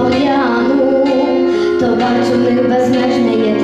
Поляну, то бачу в них безмежне є